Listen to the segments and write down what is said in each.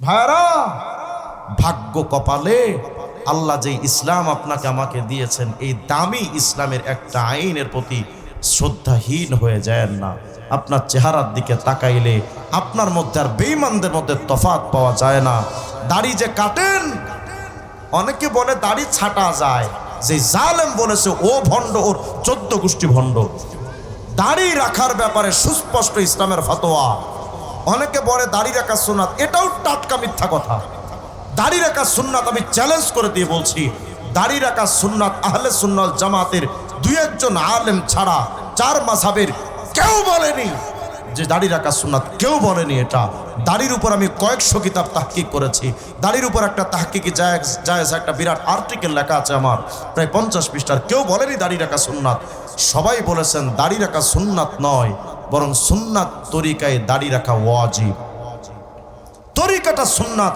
ভাইরা ভাগ্য কপালে আল্লাহ যে ইসলাম আপনাকে আমাকে দিয়েছেন, এই দামি ইসলামের একটা আইনের প্রতি শ্রদ্ধাহীন হয়ে যায় না। আপনার চেহারার দিকে তাকাইলে আপনার মধ্যে আর বেঈমানদের মধ্যে তফাৎ পাওয়া যায় না। দাড়ি যে কাটেন, অনেকে বলে দাড়ি ছাটা যায়। যে জালেম বলেছে, ও ভণ্ড, ওর চোদ্দ গোষ্ঠী ভণ্ড। দাড়ি রাখার ব্যাপারে সুস্পষ্ট ইসলামের ফতোয়া। অনেকে বলে, দাড়ি রাখা সুন্নাত। এটাও টাটকা মিথ্যা কথা। দাড়ি রাখা সুন্নাত আমি চ্যালেঞ্জ করে দিয়ে বলছি, দাড়ি রাখা সুন্নাত আহলে সুন্নাল জামাতের দুই একজন আলেম ছাড়া চার মাসাবের কেউ বলেনি যে দাড়ি রাখা সুন্নাত। কেউ বলেনি এটা। দাড়ির উপর আমি কয়েকশো কিতাব তাহকিক করেছি। দাড়ির উপর একটা তাহকিকি জায়েজ জায়েজ একটা বিরাট আর্টিকেল লেখা আছে আমার। প্রায় পঞ্চাশ পৃষ্ঠার। কেউ বলেনি দাড়ি রাখা সুন্নাত। সবাই বলেছেন, দাড়ি রাখা সুন্নাত নয়। বরং সুন্নাত তরিকায় দাড়ি রাখা ওয়াজিব। তরিকাটা সুন্নাত।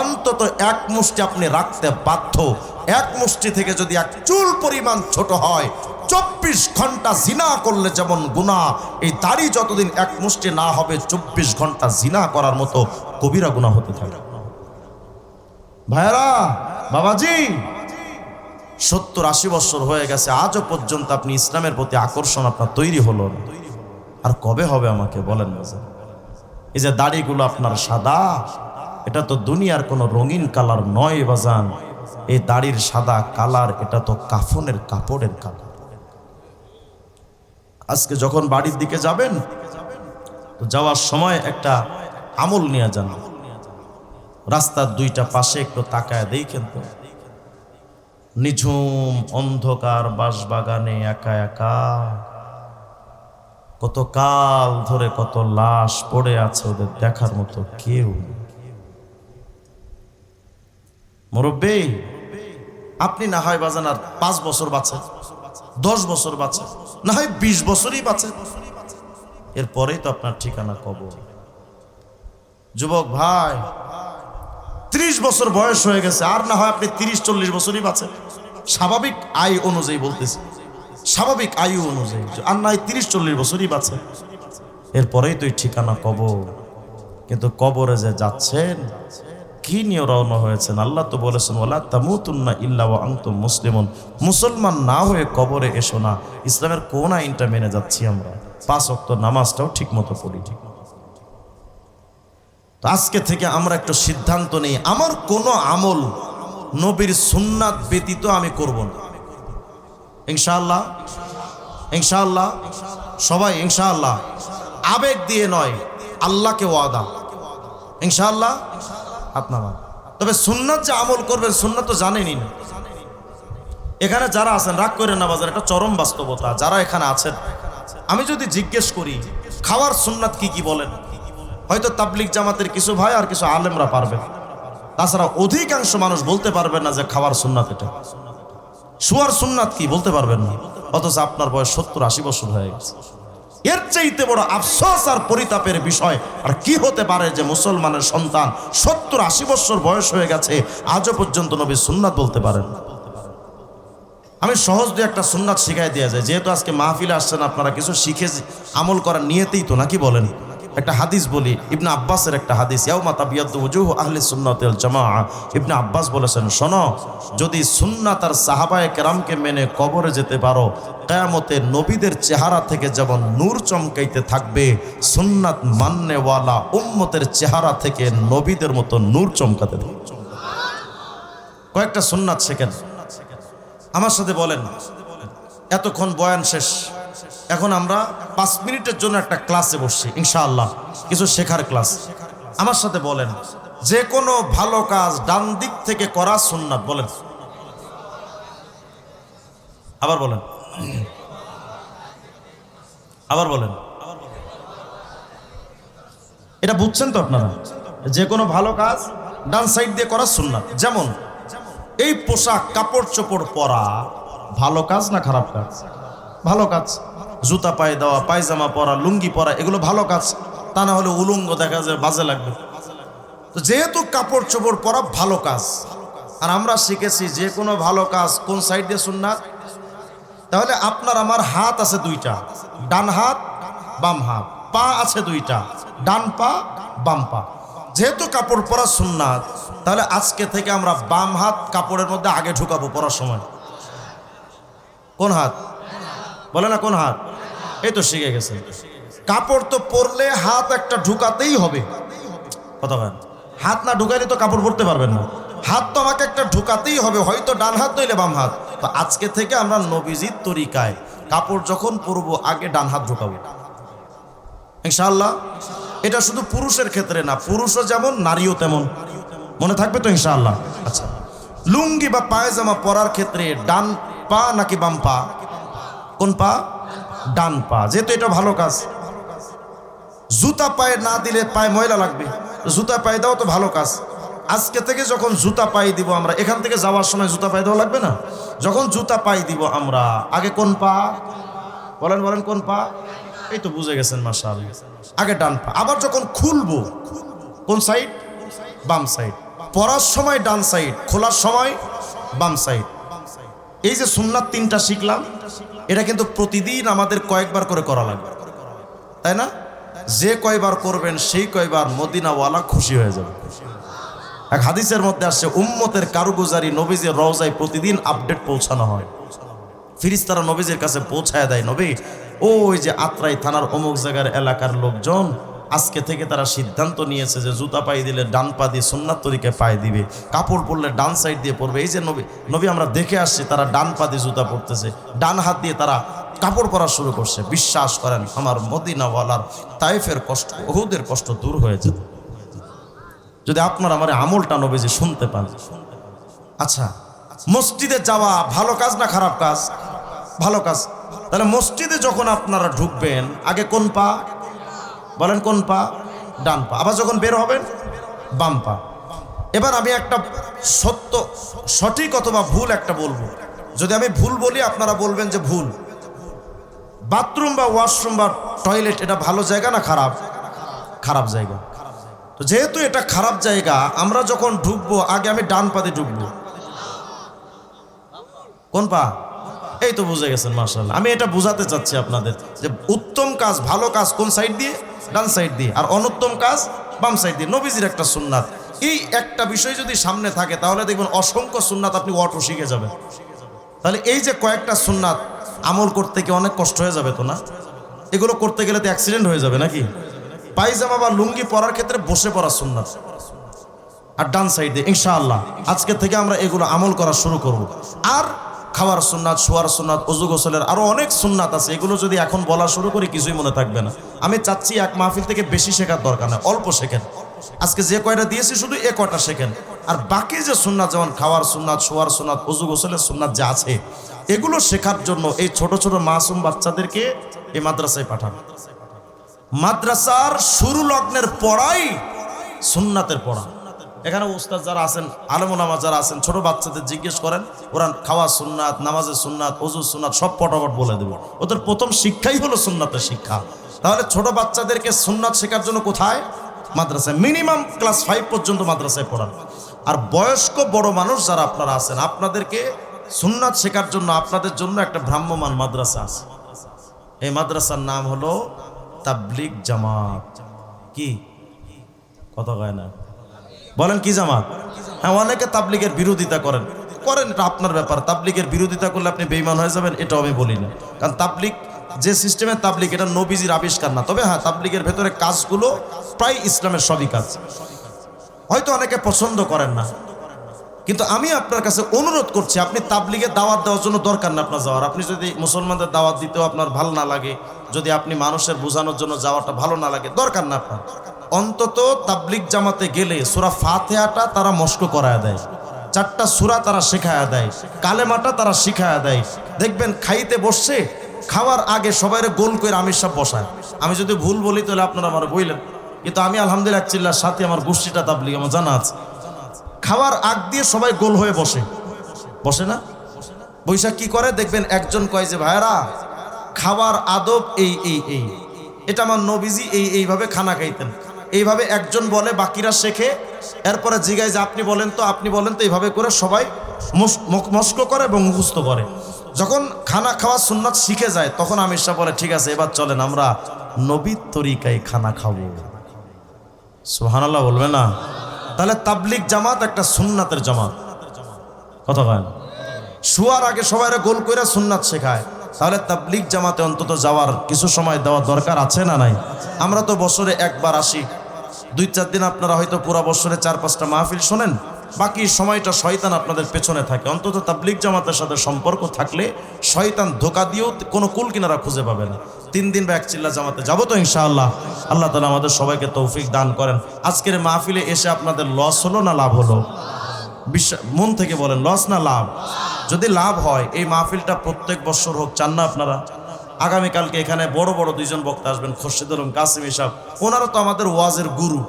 অন্তত এক মুষ্টি আপনি রাখতে বাধ্য। এক মুষ্টি থেকে যদি এক চুল পরিমাণ ছোট হয়, চব্বিশ ঘণ্টা জিনা করলে যেমন গুণা এই দাড়ি যতদিন এক মুষ্টি না হবে, চব্বিশ ঘণ্টা জিনা করার মতো কবিরা গুণা হতে থাকে ভাইরা বাবাজি, সত্তর আশি বছর হয়ে গেছে, আজও পর্যন্ত আপনি ইসলামের প্রতি আকর্ষণ আপনার তৈরি হলো না। আর কবে হবে আমাকে বলেন বাজার এই যে দাড়িগুলো আপনার সাদা, এটা তো দুনিয়ার কোনো রঙিন কালার নয় বাজান এই দাড়ির সাদা কালার, এটা তো কাফনের কাপড়ের কালার। আজকে যখন বাড়ির দিকে যাবেন, তো যাওয়ার সময় একটা আমল নিয়ে যান। রাস্তার দুইটা পাশে একটু তাকায় দেখেন তো। নিঝুম অন্ধকার বাঁশবাগানে একা একা। কত কাল ধরে কত লাশ পড়ে আছে ওদের দেখার মতো কেউ। মুরব্বী, আপনি না হয় বাজান আর পাঁচ বছর বাঁচেন দশ বছর বাঁচেন না হয় বিশ বছরই বাঁচেন এরপরেই তো আপনার ঠিকানা কবর। যুবক ভাই, ত্রিশ বছর বয়স হয়ে গেছে, আর না হয় আপনি তিরিশ, চল্লিশ বছরই বাঁচেন স্বাভাবিক আয় অনুযায়ী বলতেছি। স্বাভাবিক আয়ু অনুযায়ী। আর না হয় তিরিশ চল্লিশ বছরই বাঁচে। এরপরেই তুই ঠিকানা কবর। কিন্তু কবরে যে যাচ্ছেন, কি নিয়ে রওনা হয়েছেন? আল্লাহ তো বলেছেন ওলা তামুতুন্না ইল্লা ওয়া আনতুম মুসলিমুন। মুসলমান না হয়ে কবরে এসো না। ইসলামের কোন আইনটা মেনে যাচ্ছি আমরা। পাঁচ অক্ত নামাজটাও ঠিক মতো পড়ি। ঠিক তো আজকে থেকে আমরা একটু সিদ্ধান্ত নেই। আমার কোনো আমল নবীর সুন্নাত ব্যতীত আমি করব না। ইনশাআল্লাহ ইনশাআল্লাহ, সবাই ইনশাআল্লাহ। আবেগ দিয়ে নয়, আল্লাহকে ওয়াদা। ইনশাআল্লাহ আপনার তবে সুন্নাত যে আমল করবেন, সুন্নাত তো জানেনই না। এখানে যারা আছেন, রাগ করে না, বাজার, এটা চরম বাস্তবতা। যারা এখানে আছেন, আমি যদি জিজ্ঞেস করি, খাওয়ার সুন্নাত কি কি বলেন? হয়তো তাবলিক জামাতের কিছু ভাই আর কিছু আলেমরা পারবে তাছাড়া অধিকাংশ মানুষ বলতে পারবে না যে খাওয়ার সুন্নাত এটা। শুয়ার সুন্নাত কি বলতে পারবেন না। অথচ আপনার বয়স সত্তর আশি বছর হয়ে গেছে। এর চাইতে বড় আফসোস আর পরিতাপের বিষয়, আর কি হতে পারে যে মুসলমানের সন্তান সত্তর আশি বছর বয়স হয়ে গেছে, আজও পর্যন্ত নবী সুন্নাত বলতে পারেন আমি সহজ দিয়ে একটা সুন্নাত শিখাই দেওয়া যায়। যেহেতু আজকে মাহফিলে আসছেন, আপনারা কিছু শিখে আমল করার নিয়েতেই তো, নাকি বলেন? একটা হাদিস বলি, ইবনা আব্বাসের একটা হাদিস আহলে সুন্নাতুল জামা ইবনা আব্বাস বলেছেন, শোনো, যদি সুন্নাত আর সাহাবায় কেরামকে মেনে কবরে যেতে পারো, কেয়ামতে নবীদের চেহারা থেকে যেমন নূর চমকাইতে থাকবে, সুন্নাত মান্যওয়ালা উম্মতের চেহারা থেকে নবীদের মতো নূর চমকাতে কয়েকটা সুন্নাত শেখেন। আমার সাথে বলেন, এতক্ষণ বয়ান শেষ। এখন আমরা পাঁচ মিনিটের জন্য একটা ক্লাসে বসছি, ইনশাআল্লাহ। কিছু শেখার ক্লাস। আমার সাথে বলেন, যে কোনো ভালো কাজ ডান দিক থেকে করা সুন্নাত, বলেন। আবার বলেন। আবার বলেন। এটা বুঝছেন তো আপনারা? যে কোনো ভালো কাজ ডান সাইড দিয়ে করা সুন্নাত। যেমন, এই পোশাক কাপড় চোপড় পরা ভালো কাজ না খারাপ কাজ? ভালো কাজ। জুতা পায়ে দেওয়া, পায়জামা পরা, লুঙ্গি পরা, এগুলো ভালো কাজ। তা না হলে উলঙ্গ দেখা যায়, বাজে লাগবে। তো যেহেতু কাপড় চোপড় পরা ভালো কাজ, আর আমরা শিখেছি যে কোনো ভালো কাজ কোন সাইড দিয়ে সুন্নাত? তাহলে আপনার আমার হাত আছে দুইটা, ডান হাত, বাম হাত। পা আছে দুইটা, ডান পা, বাম পা। যেহেতু কাপড় পরা সুন্নাত, তাহলে আজকে থেকে আমরা বাম হাত কাপড়ের মধ্যে আগে ঢুকাবো পরার সময়। কোন হাত? বলে না কোন হাত? এই তো শিখে গেছে। কাপড় তো পরলে হাত একটা ঢুকাতেই হবে। কথা হাত না ঢুকাইলে তো কাপড় পরতে পারবেন না। হাত তো আমাকে একটা ঢুকাতেই হবে, হয়তো ডান হাত নইলে বাম হাত। তো আজকে থেকে আমরা নবীজির তরিকায় কাপড় যখন পরবো, আগে ডান হাত ঢুকাবো। ইনশাআল্লাহ, এটা শুধু পুরুষের ক্ষেত্রে না, পুরুষও যেমন, নারীও তেমন। মনে থাকবে তো ইনশাআল্লাহ? আচ্ছা। লুঙ্গি বা পায়জামা পরার ক্ষেত্রে ডান পা নাকি বাম পা? কোন পা? ডান পা। যেহেতু এটা ভালো কাজ। জুতা পায়ে না দিলে পায়ে ময়লা লাগবে। জুতা পায়ে দাও তো ভালো কাজ। আজকে থেকে যখন জুতা পায়ে দিব আমরা, এখান থেকে যাওয়ার সময় জুতা পায়ে দেওয়া লাগবে না? যখন জুতা পায়ে দিব আমরা, আগে কোন পা? বলেন বলেন, কোন পা? এই তো বুঝে গেছেন মাসাল আগে ডান পা। আবার যখন খুলবো, কোন সাইড? বাম সাইড। পরার সময় ডান সাইড, খোলার সময় বাম সাইড। এই যে সুন্নাত তিনটা শিখলাম। এটা কিন্তু প্রতিদিন আমাদের কয়েকবার করে করা লাগবে। তাই না? যে কয়বার করবেন, সেই কয়বার মদিনাওয়ালা খুশি হয়ে যাবে। এক হাদিসের মধ্যে আসছে, উম্মতের কারুগুজারি নবীজের রওজায় প্রতিদিন আপডেট পৌঁছানো হয়। ফিরিস্তারা নবীজের কাছে পৌঁছায় দেয়, নবী, ওই যে আত্রাই থানার অমুক জায়গার এলাকার লোকজন আজকে থেকে তারা সিদ্ধান্ত নিয়েছে যে জুতা পায়ে দিলে ডান পা দিয়ে সুন্নাত তরিকে পায়ে দিবে, কাপড় পরলে ডান সাইড দিয়ে পরবে। এই যে নবী নবী আমরা দেখে আসছি তারা ডান পা দিয়ে জুতা পরতেছে, ডান হাত দিয়ে তারা কাপড় পরা শুরু করছে। বিশ্বাস করেন, আমার মদিনাওয়ালার তাইফের কষ্ট বহুদের কষ্ট দূর হয়ে যেত। যদি আপনার আমার আমলটা নবীজি শুনতে পান। আচ্ছা মসজিদে যাওয়া ভালো কাজ না খারাপ কাজ? ভালো কাজ। তাহলে মসজিদে যখন আপনারা ঢুকবেন, আগে কোন পা? বলেন কোন পা? ডান পা। আবার যখন বের হবেন, বাম পা। এবার আমি একটা সত্য, সঠিক অথবা ভুল একটা বলব। যদি আমি ভুল বলি, আপনারা বলবেন যে ভুল। বাথরুম বা ওয়াশরুম বা টয়লেট, এটা ভালো জায়গা না খারাপ? খারাপ জায়গা। তো যেহেতু এটা খারাপ জায়গা, আমরা যখন ঢুকবো, আগে আমি ডান পাতে ঢুকবো। কোন পা? এই তো বুঝে গেছেন মার্শাল্লাহ আমি এটা বোঝাতে চাচ্ছি আপনাদের যে উত্তম কাজ, ভালো কাজ কোন সাইড দিয়ে? ডান সাইড দিয়ে। আর অনুত্তম কাজ বাম সাইড দিয়ে। নবীজির একটা সুন্নাত। এই একটা বিষয় যদি সামনে থাকে, তাহলে দেখবেন অসংখ্য সুন্নাত আপনি অটো শিখে যাবেন। তাহলে এই যে কয়েকটা সুন্নাত, আমল করতে গিয়ে অনেক কষ্ট হয়ে যাবে তো না? এগুলো করতে গেলে তো অ্যাক্সিডেন্ট হয়ে যাবে নাকি? পায়জামা বা লুঙ্গি পরার ক্ষেত্রে বসে পড়া সুন্নাত। আর ডান সাইড দিয়ে, ইনশাআল্লাহ, আজকে থেকে আমরা এগুলো আমল করা শুরু করব। আর খাওয়ার সুন্নাত, শোয়ার সুন্নাত, অজু গোসলের আরও অনেক সুন্নাত আছে। এগুলো যদি এখন বলা শুরু করি, কিছুই মনে থাকবে না। আমি চাচ্ছি এক মাহফিল থেকে বেশি শেখার দরকার না, অল্প শেখেন। আজকে যে কয়টা দিয়েছি, শুধু এ কয়টা শেখেন। আর বাকি যে সুন্নাত, যেমন খাওয়ার সুন্নাত, শোয়ার সুন্নাত, অজু গোসলের সুন্নাত যা আছে, এগুলো শেখার জন্য এই ছোট ছোট মাসুম বাচ্চাদেরকে এই মাদ্রাসায় পাঠান। মাদ্রাসার শুরু লগ্নের পড়াই সুন্নাতের পড়া। এখানে উস্তাদ যারা আছেন আলমোলামা যারা আছেন, ছোট বাচ্চাদের জিজ্ঞেস করেন ওরা খাওয়া সুন্নাত, নামাজের সুন্নাত অজু সুন্নাত, সব পটাপট বলে দেবে। ওদের প্রথম শিক্ষাই হলো সুন্নাতের শিক্ষা। তাহলে ছোট বাচ্চাদেরকে সুন্নাত শেখার জন্য কোথায়? মাদ্রাসায়। মিনিমাম ক্লাস ফাইভ পর্যন্ত মাদ্রাসায় পড়ান। আর বয়স্ক বড় মানুষ যারা আপনারা আছেন, আপনাদেরকে সুন্নাত শেখার জন্য, আপনাদের জন্য একটা ভ্রাম্যমান মাদ্রাসা আছে। এই মাদ্রাসার নাম হলো তাবলিগ জামাত। কি? কথা কয় না। বলেন কি জামাত? হ্যাঁ অনেকে তাবলিগের বিরোধিতা করেন। করেন এটা আপনার ব্যাপার। তাবলিগের বিরোধিতা করলে আপনি বেইমান হয়ে যাবেন, এটাও আমি বলি না। কারণ তাবলিগ যে সিস্টেমের তাবলিগ, এটা নবীজির আবিষ্কার না। তবে হ্যাঁ তাবলিগের ভেতরে কাজগুলো প্রায় ইসলামের সবই কাজ। হয়তো অনেকে পছন্দ করেন না। কিন্তু আমি আপনার কাছে অনুরোধ করছি, আপনি তাবলিগের দাওয়াত দেওয়ার জন্য দরকার না আপনার যাওয়ার। আপনি যদি মুসলমানদের দাওয়াত দিতেও আপনার ভালো না লাগে, যদি আপনি মানুষের বোঝানোর জন্য যাওয়াটা ভালো না লাগে, দরকার না আপনার। অন্তত তাবলিগ জামাতে গেলে সুরা ফাতেহাটা তারা মস্ক করায় দেয়। চারটা সুরা তারা শেখায়া দেয়। কালেমাটা তারা শিখায়া দেয়। দেখবেন খাইতে বসছে, খাওয়ার আগে সবাই গোল করে আমির সাহেব বসায়। আমি যদি ভুল বলি তাহলে আপনারা আমার বইলেন। কিন্তু আমি আলহামদুলিল্লাহ চিল্লার সাথে আমার গোষ্ঠীটা তাবলিগ, আমার জানা আছে। খাওয়ার আগ দিয়ে সবাই গোল হয়ে বসে। বসে না? বৈশাখ কি করে? দেখবেন একজন কয় যে ভাইরা খাওয়ার আদব এই এই এই। এটা আমার নবীজি এই, এইভাবে খানা খাইতেন। এইভাবে একজন বলে, বাকিরা শেখে। এরপরে জিগায় যে, আপনি বলেন তো, আপনি বলেন তো, এইভাবে করে সবাই মস- মস্ক করে এবং মুখস্থ করে। যখন খানা খাওয়া সুন্নাত শিখে যায়, তখন আমির শাহ বলে, ঠিক আছে, এবার চলেন, আমরা নবীর তরিকায় খানা খাব। সুহানাল্লাহ বলবে না? তাহলে তাবলিক জামাত একটা সুন্নাতের জামাত। কথা কয় না? শুয়ার আগে সবাই গোল করে সুন্নাত শেখায়। তাহলে তাবলিক জামাতে অন্তত যাওয়ার কিছু সময় দেওয়া দরকার আছে না নাই? আমরা তো বছরে একবার আসি দুই চার দিন আপনারা হয়তো পুরা বছরে চার পাঁচটা মাহফিল শোনেন, বাকি সময়টা শয়তান আপনাদের পেছনে থাকে। অন্তত তাবলিক জামাতের সাথে সম্পর্ক থাকলে শয়তান ধোকা দিয়েও কোনো কুল কিনারা খুঁজে পাবে না। তিন দিন বা এক চিল্লা জামাতে যাব তো ইনশাআল্লাহ। আল্লাহ তালা আমাদের সবাইকে তৌফিক দান করেন। আজকের মাহফিলে এসে আপনাদের লস হলো না লাভ হলো? বিশ্বাস মন থেকে বলেন লস না লাভ? যদি লাভ হয়, এই মাহফিলটা প্রত্যেক বছর হোক, চান না আপনারা? আগামীকালকে এখানে বড় বড় দুইজন বক্তা আসবেন, খোরশেদ আলম, কাসিম ইসাব ওনারা তো আমাদের ওয়াজের গুরু।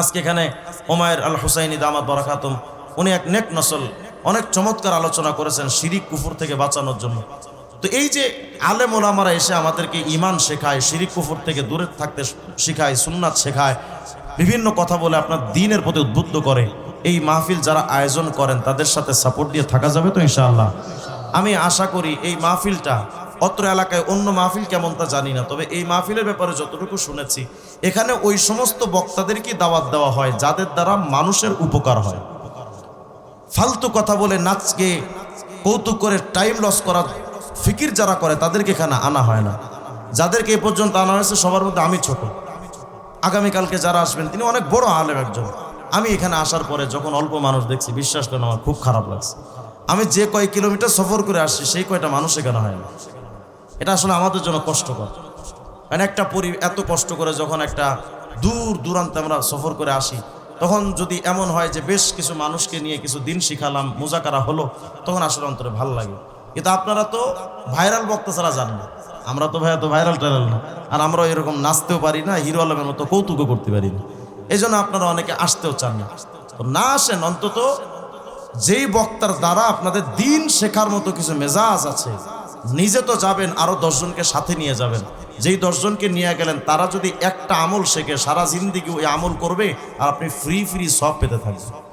আজকে এখানে ওমায়ের আল হুসাইনি দামাত বরাকাতুম, উনি এক নেক নসল, অনেক চমৎকার আলোচনা করেছেন শিরিক কুফুর থেকে বাঁচানোর জন্য। তো এই যে আলেম ওলামারা এসে আমাদেরকে ইমান শেখায়, শিরিক কুফুর থেকে দূরে থাকতে শেখায়, সুন্নাত শেখায়, বিভিন্ন কথা বলে আপনার দিনের প্রতি উদ্বুদ্ধ করে, এই মাহফিল যারা আয়োজন করেন তাদের সাথে সাপোর্ট দিয়ে থাকা যাবে তো ইনশাআল্লাহ? আমি আশা করি এই মাহফিলটা অত্র এলাকায় অন্য মাহফিল কেমন তা জানি না, তবে এই মাহফিলের ব্যাপারে যতটুকু শুনেছি, এখানে ওই সমস্ত বক্তাদেরকে দাওয়াত দেওয়া হয়, যাদের দ্বারা মানুষের উপকার হয়। ফালতু কথা বলে নাচকে, কৌতুক করে টাইম লস করা ফিকির যারা করে, তাদেরকে এখানে আনা হয় না। যাদেরকে এ পর্যন্ত আনা হয়েছে, সবার মধ্যে আমি ছোট। আগামীকালকে যারা আসবেন, তিনি অনেক বড় আলেম একজন। আমি এখানে আসার পরে যখন অল্প মানুষ দেখছি, বিশ্বাস করেন, আমার খুব খারাপ লাগছে। আমি যে কয় কিলোমিটার সফর করে আসছি, সেই কয়টা মানুষ এখানে হয় না। এটা আসলে আমাদের জন্য কষ্টকর। কারণ একটা পরি, এত কষ্ট করে যখন একটা দূর দূরান্তে আমরা সফর করে আসি, তখন যদি এমন হয় যে বেশ কিছু মানুষকে নিয়ে কিছু দিন শিখালাম মোজাকারা হলো, তখন আসলে অন্তরে ভালো লাগে। কিন্তু আপনারা তো ভাইরাল বক্তা ছাড়া যান না। আমরা তো ভাইয়া তো ভাইরাল টাইরাল না। আর আমরাও এরকম নাচতেও পারি না, হিরো আলমের মতো কৌতুকও করতে পারি না। এই জন্য আপনারা অনেকে আসতেও চান না। তো না আসেন অন্তত যেই বক্তার দ্বারা আপনাদের দিন শেখার মতো কিছু মেজাজ আছে নিজে তো যাবেন আরও দশজনকে সাথে নিয়ে যাবেন। যেই দশজনকে নিয়ে গেলেন, তারা যদি একটা আমল শেখে, সারা জিন্দিগি ওই আমল করবে আর আপনি ফ্রি ফ্রি সব পেতে থাকবেন।